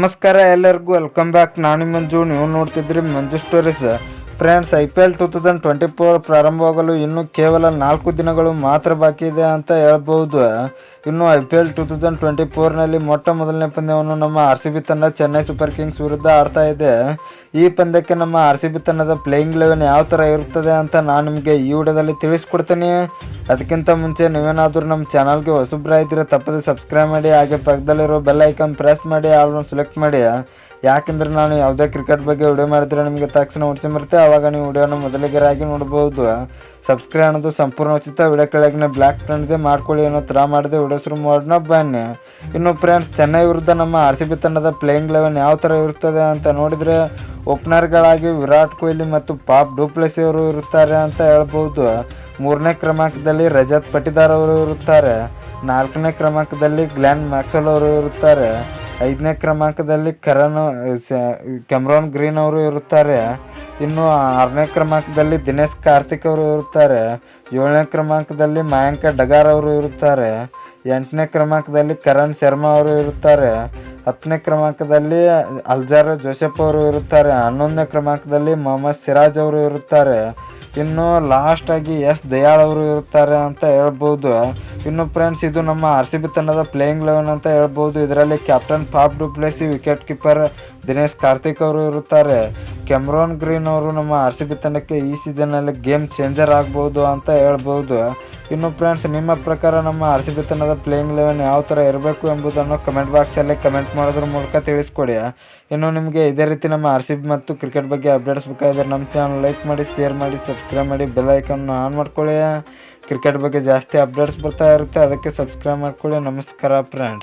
ನಮಸ್ಕಾರ ಎಲ್ಲರಿಗೂ welcome back ನಾನು ಮಂಜು, ನೀವು ನೋಡ್ತಿದ್ರಿ Manju stories friends I P L two thousand twenty four ಪ್ರಾರಂಭವಾಗಲು ಇನ್ನು ಕೇವಲ ನಾಲ್ಕು ದಿನಗಳು ಮಾತ್ರ ಬಾಕಿ ಇದೆ ಅಂತ ಹೇಳ್ಬೋದು ಇನ್ನು I P L two thousand twenty ಫೋರ್ನಲ್ಲಿ ಮೊಟ್ಟ ಮೊದಲನೇ ಪಂದ್ಯವನ್ನು ನಮ್ಮ ಆರ್ ಸಿ ಬಿ ತಂಡ ಚೆನ್ನೈ ಸೂಪರ್ ಕಿಂಗ್ಸ್ ವಿರುದ್ಧ ಆಡ್ತಾ ಇದೆ. ಈ ಪಂದ್ಯಕ್ಕೆ ನಮ್ಮ ಆರ್ ಸಿ ಬಿ ತಂಡದ ಪ್ಲೇಯಿಂಗ್ ಲೆವೆನ್ ಯಾವ ಥರ ಇರುತ್ತದೆ ಅಂತ ನಾನು ನಿಮಗೆ ಈ ವಿಡಿಯೋದಲ್ಲಿ ತಿಳಿಸ್ಕೊಡ್ತೀನಿ. ಅದಕ್ಕಿಂತ ಮುಂಚೆ ನೀವೇನಾದರೂ ನಮ್ಮ ಚಾನಲ್ಗೆ ಹೊಸಬ್ರಾಗಿದ್ದರೆ ತಪ್ಪದೆ ಸಬ್ಸ್ಕ್ರೈಬ್ ಮಾಡಿ, ಹಾಗೆ ಪಕ್ಕದಲ್ಲಿರೋ ಬೆಲ್ ಐಕಾನ್ ಪ್ರೆಸ್ ಮಾಡಿ ಆಲ್ನ ಸೆಲೆಕ್ಟ್ ಮಾಡಿ ಯಾಕೆಂದರೆ ನಾನು ಯಾವುದೇ ಕ್ರಿಕೆಟ್ ಬಗ್ಗೆ ವಿಡಿಯೋ ಮಾಡಿದ್ರೆ ನಿಮಗೆ ತಕ್ಷಣ ಉಡಿಸಿ ಬರುತ್ತೆ ಆವಾಗ ನೀವು ವಿಡಿಯೋನ ಮೊದಲಿಗರಾಗಿ ನೋಡ್ಬೋದು ಸಬ್ಸ್ಕ್ರೈಬ್ ಅನ್ನೋದು ಸಂಪೂರ್ಣ ಉಚಿತ. ವಿಡಿಯೋ ಕೆಳಗಿನ ಬ್ಲ್ಯಾಕ್ ಫ್ರೆಂಡ್ದೆ ಮಾಡ್ಕೊಳ್ಳಿ ಅನ್ನೋ ಥರ ಮಾಡಿದೆ. ವಿಡಿಯೋ ಶುರು ಮಾಡೋಣ, ಬನ್ನಿ. ಇನ್ನು ಫ್ರೆಂಡ್ಸ್ ಚೆನ್ನೈ ವಿರುದ್ಧ ನಮ್ಮ ಆರ್ ಸಿ ಬಿ ತಂಡದ ಪ್ಲೇಯಿಂಗ್ ಲೆವೆನ್ ಯಾವ ಥರ ಇರುತ್ತದೆ ಅಂತ ನೋಡಿದರೆ ಓಪನರ್ಗಳಾಗಿ ವಿರಾಟ್ ಕೊಹ್ಲಿ ಮತ್ತು ಪಾಪ್ ಡೂಪ್ಲೆಸಿ ಅವರು ಇರುತ್ತಾರೆ ಅಂತ ಹೇಳ್ಬೋದು ಮೂರನೇ ಕ್ರಮಾಂಕದಲ್ಲಿ ರಜತ್ ಪಟಿದಾರ್ ಅವರು ಇರುತ್ತಾರೆ. ನಾಲ್ಕನೇ ಕ್ರಮಾಂಕದಲ್ಲಿ ಗ್ಲೆನ್ ಮ್ಯಾಕ್ಸಲ್ ಅವರು ಇರುತ್ತಾರೆ. ಐದನೇ ಕ್ರಮಾಂಕದಲ್ಲಿ ಕರಣ್ ಕೆಮ್ರಾನ್ ಗ್ರೀನ್ ಅವರು ಇರುತ್ತಾರೆ. ಇನ್ನು ಆರನೇ ಕ್ರಮಾಂಕದಲ್ಲಿ ದಿನೇಶ್ ಕಾರ್ತಿಕ್ ಅವರು ಇರುತ್ತಾರೆ. ಏಳನೇ ಕ್ರಮಾಂಕದಲ್ಲಿ ಮಯಾಂಕ ಡಗಾರ್ ಅವರು ಇರುತ್ತಾರೆ. ಎಂಟನೇ ಕ್ರಮಾಂಕದಲ್ಲಿ ಕರಣ್ ಶರ್ಮಾ ಅವರು ಇರುತ್ತಾರೆ. ಹತ್ತನೇ ಕ್ರಮಾಂಕದಲ್ಲಿ ಅಲ್ಜಾರ್ ಜೋಸೆಫ್ ಅವರು ಇರುತ್ತಾರೆ. ಹನ್ನೊಂದನೇ ಕ್ರಮಾಂಕದಲ್ಲಿ ಮೊಹಮ್ಮದ್ ಸಿರಾಜ್ ಅವರು ಇರುತ್ತಾರೆ. ಇನ್ನು ಲಾಸ್ಟ್ ಆಗಿ ಎಸ್ ದಯಾಳ್ ಅವರು ಇರ್ತಾರೆ ಅಂತ ಹೇಳ್ಬೋದು. ಇನ್ನು ಫ್ರೆಂಡ್ಸ್ ಇದು ನಮ್ಮ ಆರ್ ಸಿ ಬಿ ತಂಡದ ಪ್ಲೇಯಿಂಗ್ ಲೆವೆನ್ ಅಂತ ಹೇಳ್ಬೋದು. ಇದರಲ್ಲಿ captain Faf du Plessis wicket keeper Dinesh Karthik ಅವರು ಇರುತ್ತಾರೆ. ಕೆಮ್ರಾನ್ ಗ್ರೀನ್ ಅವರು ನಮ್ಮ ಆರ್ ಸಿ ಬಿ ತಂಡಕ್ಕೆ ಈ ಸೀಸನ್ನಲ್ಲಿ ಗೇಮ್ ಚೇಂಜರ್ ಆಗ್ಬೋದು ಅಂತ ಹೇಳ್ಬೋದು. ಇನ್ನು ಫ್ರೆಂಡ್ಸ್, ನಿಮ್ಮ ಪ್ರಕಾರ ನಮ್ಮ ಆರ್ ಸಿ ಬಿ ತಂಡದ ಪ್ಲೇಯಿಂಗ್ ಲೆವೆನ್ ಯಾವ ಥರ ಇರಬೇಕು ಎಂಬುದನ್ನು ಕಮೆಂಟ್ ಬಾಕ್ಸಲ್ಲಿ ಕಮೆಂಟ್ ಮಾಡೋದ್ರ ಮೂಲಕ ತಿಳಿಸ್ಕೊಡಿ. ಇನ್ನು ನಿಮಗೆ ಇದೇ ರೀತಿ ನಮ್ಮ ಆರ್ ಸಿ ಬಿ ಮತ್ತು ಕ್ರಿಕೆಟ್ ಬಗ್ಗೆ ಅಪ್ಡೇಟ್ಸ್ ಬೇಕಾದರೆ ನಮ್ಮ ಚಾನಲ್ ಲೈಕ್ ಮಾಡಿ, ಶೇರ್ ಮಾಡಿ, ಸಬ್ಸ್ಕ್ರೈಬ್ ಮಾಡಿ ಬೆಲ್ಲೈಕನ್ನು ಆನ್ ಮಾಡ್ಕೊಳ್ಳಿ. ಕ್ರಿಕೆಟ್ ಬಗ್ಗೆ ಜಾಸ್ತಿ ಅಪ್ಡೇಟ್ಸ್ ಬರ್ತಾ ಇರುತ್ತೆ, ಅದಕ್ಕೆ ಸಬ್ಸ್ಕ್ರೈಬ್ ಮಾಡ್ಕೊಳ್ಳಿ. ನಮಸ್ಕಾರ ಫ್ರೆಂಡ್ಸ್.